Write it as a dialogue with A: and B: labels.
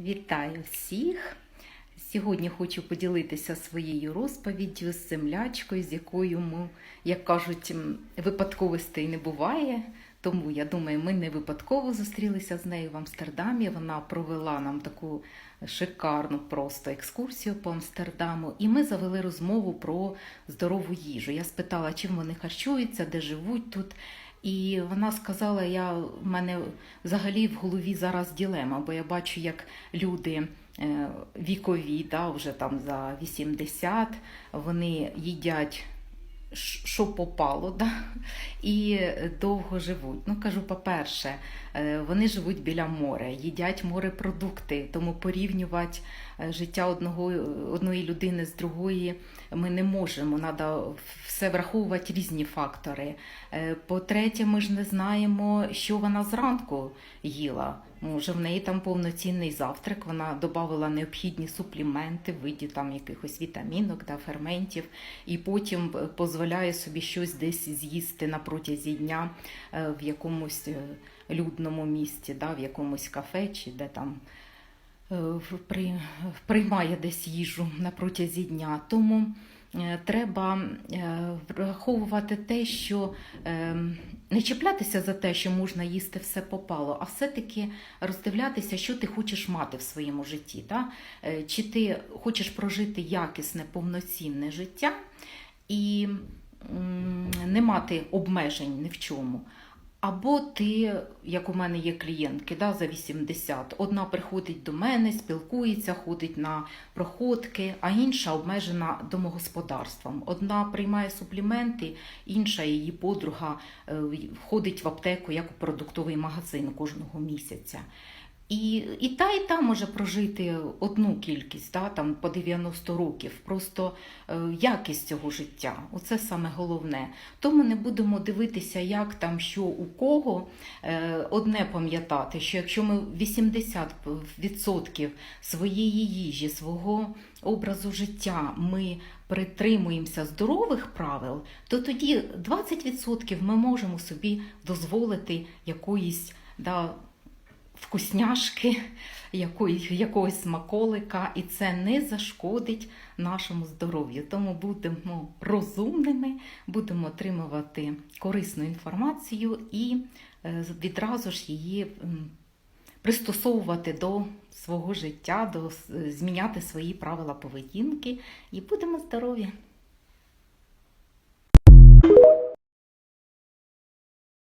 A: Вітаю всіх! Сьогодні хочу поділитися своєю розповіддю з землячкою, з якою ми, як кажуть, випадковостей не буває. Тому я думаю, ми не випадково зустрілися з нею в Амстердамі. Вона провела нам таку шикарну просто екскурсію по Амстердаму, і ми завели розмову про здорову їжу. Я спитала, чим вони харчуються, де живуть тут. І вона сказала: я в мене взагалі в голові зараз ділема, бо я бачу, як люди е, вікові, да, вже там за 80, вони їдять. Що попало, да? І довго живуть. Ну кажу, по-перше, е, вони живуть біля моря, їдять морепродукти, тому порівнювати е, життя одного, одної людини з другої ми не можемо. Треба все враховувати різні фактори. Е, По-третє, ми ж не знаємо, що вона зранку їла. Може, в неї там повноцінний завтрак, вона додавала необхідні супліменти в виді там якихось вітамінок та ферментів, і потім е, дозволяє собі щось десь з'їсти на протязі дня е, в якомусь е, людному місці, да, в якомусь кафе чи де там приймає десь їжу на протязі дня. Тому треба е, враховувати те, що е, не чіплятися за те, що можна їсти все попало, а все-таки роздивлятися, що ти хочеш мати в своєму житті. Да? Е, Чи ти хочеш прожити якісне, повноцінне життя і не мати обмежень ні в чому. Або ти, як у мене є клієнтки да, за 80, одна приходить до мене, спілкується, ходить на проходки, а інша обмежена домогосподарством. Одна приймає супліменти, інша її подруга е, входить в аптеку як у продуктовий магазин кожного місяця. І, і та, і та може прожити одну кількість, да, там по 90 років, просто е, якість цього життя. Оце саме головне. Тому не будемо дивитися, як там що у кого. Е, одне пам'ятати, що якщо ми 80% своєї їжі, свого образу життя ми притримуємося здорових правил, то тоді 20% ми можемо собі дозволити якоїсь. Да, вкусняшки, якогось смаколика, і це не зашкодить нашому здоров'ю. Тому будемо розумними, будемо отримувати корисну інформацію і е, відразу ж її пристосовувати до свого життя, до, зміняти свої правила поведінки, і будемо здорові.